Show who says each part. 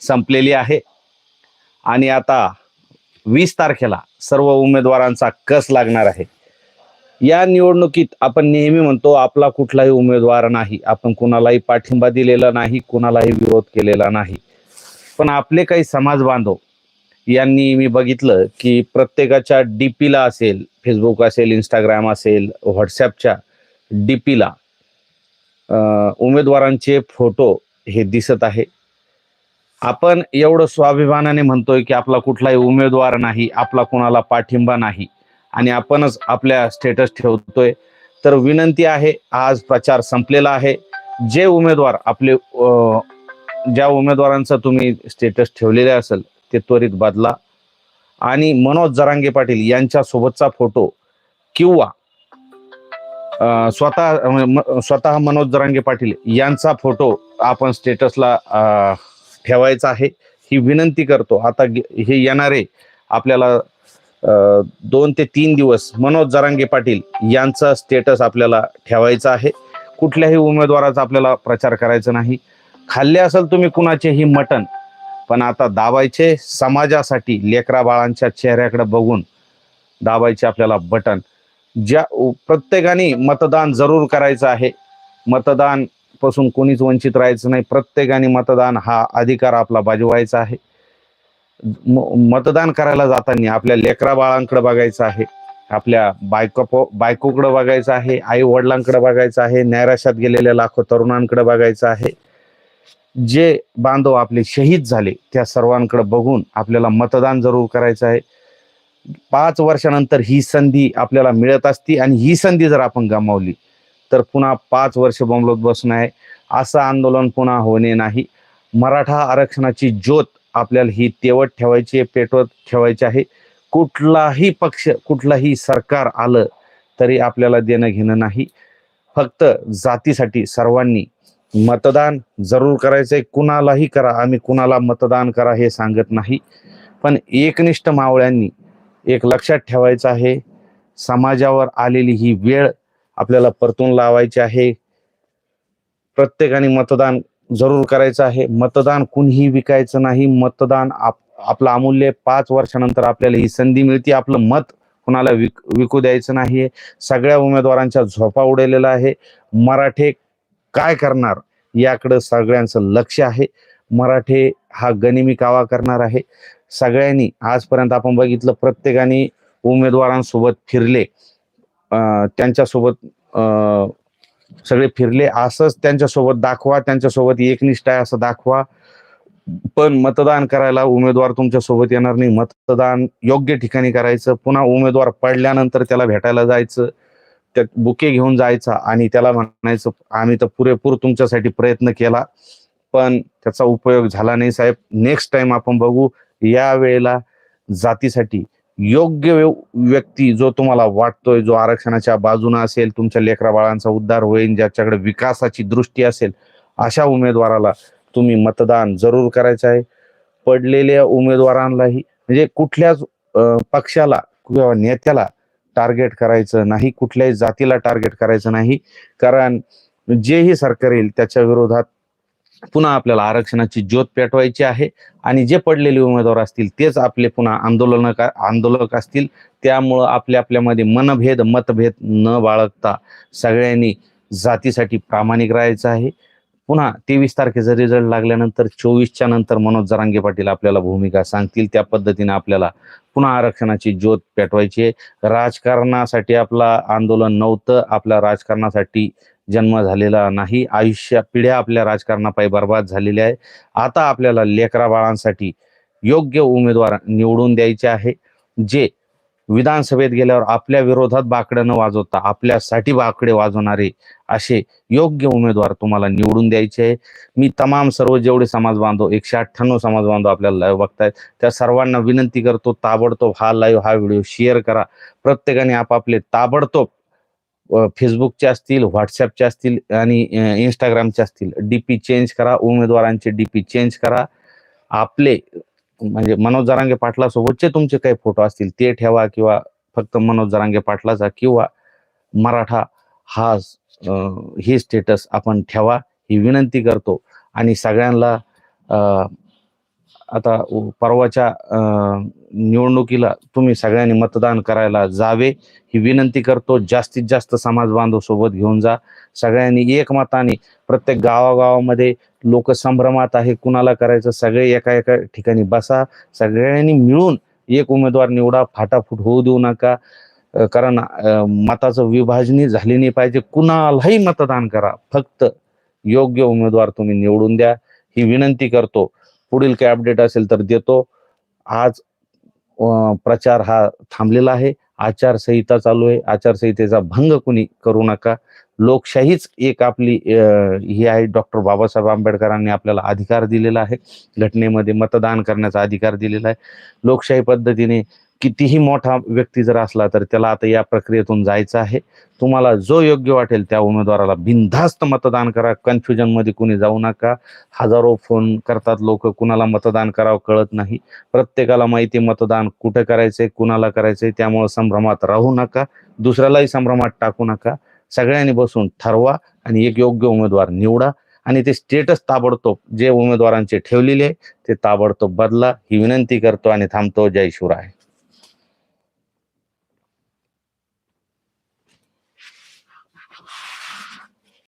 Speaker 1: संपलेली आहे. आणि आता वीस तारखेला सर्व उमेदवारांचा कस लागणार आहे? या निवडणुकीत आपण नेहमी म्हणतो आपला कुठलाही उमेदवार नाही. आपण कुणालाही पाठिंबा दिलेला नाही कुणालाही विरोध केलेला नाही. पण आपले काही समाज बांधव यांनी मी बघितलं की प्रत्येकाच्या डीपीला असेल फेसबुक असेल इंस्टाग्राम असेल व्हॉट्सॲपच्या डीपीला उमेदवारांचे फोटो हे दिसत आहे. आपण एवढं स्वाभिमानाने म्हणतोय की आपला कुठलाही उमेदवार नाही आपला कुणाला पाठिंबा नाही आणि आपणच आपल्या स्टेटस ठेवतोय. तर विनंती आहे आज प्रचार संपलेला आहे. जे उमेदवार आपले ज्या उमेदवारांचा तुम्ही स्टेटस ठेवलेले असेल ते त्वरित बदला. आणि मनोज जरांगे पाटील यांच्या सोबतचा फोटो किंवा स्वतः स्वतः मनोज जरांगे पाटील यांचा फोटो आपण स्टेटसला अं, ठेवायचा आहे. ही विनंती करतो. आता हे येणारे आपल्याला दोन ते तीन दिवस मनोज जरांगे पाटील यांचा स्टेटस आपल्याला ठेवायचा आहे. कुठल्याही उमेदवाराचा आपल्याला प्रचार करायचा नाही. खाल्ले असेल तुम्ही कुणाचेही मटण पण आता दाबायचे समाजासाठी लेकरा बाळांच्या चेहऱ्याकडे बघून दाबायचे आपल्याला बटन. ज्या प्रत्येकाने मतदान जरूर करायचं आहे. मतदान पासून कोणीच वंचित राहायचं नाही. प्रत्येकाने मतदान हा अधिकार आपला बजवायचा आहे. म- मतदान करायला जाताना आपल्या लेकरा बाळांकडे बघायचं आहे. आपल्या बायको बायकोकडे बघायचं आहे. आई वडिलांकडे बघायचं आहे. नैराश्यात गेलेल्या लाखो तरुणांकडे बघायचं आहे. जे बांधव आपले शहीद झाले त्या सर्वांकडे बघून आपल्याला मतदान जरूर करायचं आहे. पाच वर्षानंतर ही संधी आपल्याला मिळत असती आणि ही संधी जर आपण गमावली तर पुन्हा पाच वर्ष बोंबलत बसणं आहे. असं आंदोलन पुन्हा होणे नाही. मराठा आरक्षणाची ज्योत आपल्याला ही तेवत ठेवायची आहे पेटवत ठेवायची आहे. कुठलाही पक्ष कुठलाही सरकार आलं तरी आपल्याला देणं घेणं नाही. फक्त जातीसाठी सर्वांनी मतदान जरूर करायचंय कुणालाही करा आम्ही कुणाला मतदान करा हे सांगत नाही. पण एकनिष्ठ मावळ्यांनी एक लक्षात ठेवायचं आहे. समाजावर आलेली ही वेळ आपल्याला परतून लावायचे आहे. प्रत्येकाने मतदान जरूर करायचं आहे. मतदान कुणीही विकायचं नाही. मतदान आप आपलं अमूल्य पाच वर्षानंतर आपल्याला ही संधी मिळते. आपलं मत कुणाला विक विकू द्यायचं नाहीये. सगळ्या उमेदवारांच्या झोपा उडलेला आहे. मराठे काय करणार याकडं सगळ्यांचं लक्ष आहे. मराठे हा गनिमी कावा करणार आहे. सगळ्यांनी आजपर्यंत आपण बघितलं प्रत्येकाने उमेदवारांसोबत फिरले. त्यांच्यासोबत सगळे फिरले. असंच त्यांच्यासोबत दाखवा त्यांच्यासोबत एकनिष्ठ आहे असं दाखवा. पण मतदान करायला उमेदवार तुमच्यासोबत येणार नाही. मतदान योग्य ठिकाणी करायचं. पुन्हा उमेदवार पडल्यानंतर त्याला भेटायला जायचं. त्या बुके घेऊन जायचा आणि त्याला म्हणायचं आम्ही तर पुरेपूर तुमच्यासाठी प्रयत्न केला पण त्याचा उपयोग झाला नाही साहेब. नेक्स्ट टाइम आपण बघू. या वेळेला जातीसाठी योग्य व्यक्ती जो तुम्हाला वाटतोय जो आरक्षणाच्या बाजूने असेल तुमच्या लेकरा बाळांचा उद्धार होईल ज्याच्याकडे विकासाची दृष्टी असेल अशा उमेदवाराला तुम्ही मतदान जरूर करायचं आहे. पडलेल्या उमेदवारांनाही म्हणजे कुठल्याच पक्षाला किंवा नेत्याला टार्गेट करायचं नाही कुठल्याही जातीला टार्गेट करायचं नाही. कारण जेही सरकार येईल त्याच्या विरोधात पुन्हा आपल्याला आरक्षणाची ज्योत पेटवायची आहे. आणि जे पडलेले उमेदवार असतील तेच आपले पुन्हा आंदोलन आंदोलक असतील. त्यामुळं आपल्या आपल्यामध्ये मनभेद मतभेद न बाळगता सगळ्यांनी जातीसाठी प्रामाणिक राहायचं आहे. पुन्हा तेवीस तारखेचा रिझल्ट लागल्यानंतर चोवीसच्या नंतर मनोज जरांगे पाटील आपल्याला भूमिका सांगतील. त्या पद्धतीने आपल्याला पुन्हा आरक्षणाची ज्योत पेटवायची आहे. राजकारणासाठी आपला आंदोलन नव्हतं. आपल्या राजकारणासाठी जन्म झालेला नाही. आयुष्य पिढ्या आपल्या राजकारणापायी बर्बाद झालेल्या आहे. आता आपल्याला लेकरा बाळांसाठी योग्य उमेदवार निवडून द्यायचे आहे. जे विधानसभेत गेल्यावर आपल्या विरोधात बाकडे न वाजवता आपल्यासाठी बाकडे वाजवणारे असे योग्य उमेदवार तुम्हाला निवडून द्यायचे आहे. मी तमाम सर्व जेवढे समाज बांधव एकशे अठ्ठ्याण्णव समाज बांधव आपल्याला लाईव्ह बघतायत त्या सर्वांना विनंती करतो ताबडतोब हा लाईव्ह हा व्हिडिओ शेअर करा. प्रत्येकाने आपापले ताबडतोब फेसबुकचे असतील व्हॉट्सअपचे असतील आणि इंस्टाग्रामचे असतील डीपी चेंज करा. उमेदवारांचे डीपी चेंज करा. आपले म्हणजे मनोज जरांगे पाटलासोबतचे तुमचे काही फोटो असतील ते ठेवा किंवा फक्त मनोज जरांगे पाटलाचा किंवा मराठा हा हे स्टेटस आपण ठेवा. ही विनंती करतो. आणि सगळ्यांना आता परवाच्या निवडणुकीला तुम्ही सगळ्यांनी मतदान करायला जावे. ही विनंती करतो जास्तीत जास्त समाज बांधव सोबत घेऊन जा. सगळ्यांनी एकमताने प्रत्येक गावागावामध्ये लोक संभ्रमात आहे कुणाला करायचं सगळे एका एका ठिकाणी बसा. सगळ्यांनी मिळून एक उमेदवार निवडा फाटाफूट होऊ देऊ नका. कारण मताचं विभाजनी झाली नाही पाहिजे. कुणालाही मतदान करा. फक्त योग्य उमेदवार तुम्ही निवडून द्या. ही विनंती करतो. पुढील काय अपडेट असेल तर देतो. आज प्रचार हा थांबलेला आहे. आचारसंहिता चालू आहे. आचारसंहितेचा भंग कुणी करू नका. लोकशाहीच एक आपली ही आहे. डॉक्टर बाबासाहेब आंबेडकरांनी आपल्याला अधिकार दिलेला आहे. घटनेमध्ये मतदान करण्याचा अधिकार दिलेला आहे. लोकशाही पद्धतीने कितीही मोठा व्यक्ती जर असला तर त्याला आता या प्रक्रियेतून जायचं आहे. तुम्हाला जो योग्य वाटेल त्या उमेदवाराला बिनधास्त मतदान करा. कन्फ्युजनमध्ये कुणी जाऊ नका. हजारो फोन करतात लोक कुणाला मतदान करावं कळत नाही. प्रत्येकाला माहिती मतदान कुठे करायचंय कुणाला करायचंय त्यामुळे संभ्रमात राहू नका. दुसऱ्यालाही संभ्रमात टाकू नका. सगळ्यांनी बसून ठरवा आणि एक योग्य उमेदवार निवडा आणि ते स्टेटस ताबडतोब जे उमेदवारांचे ठेवलेले आहे ते ताबडतोब बदला. ही विनंती करतो आणि थांबतो. जय शिवराय.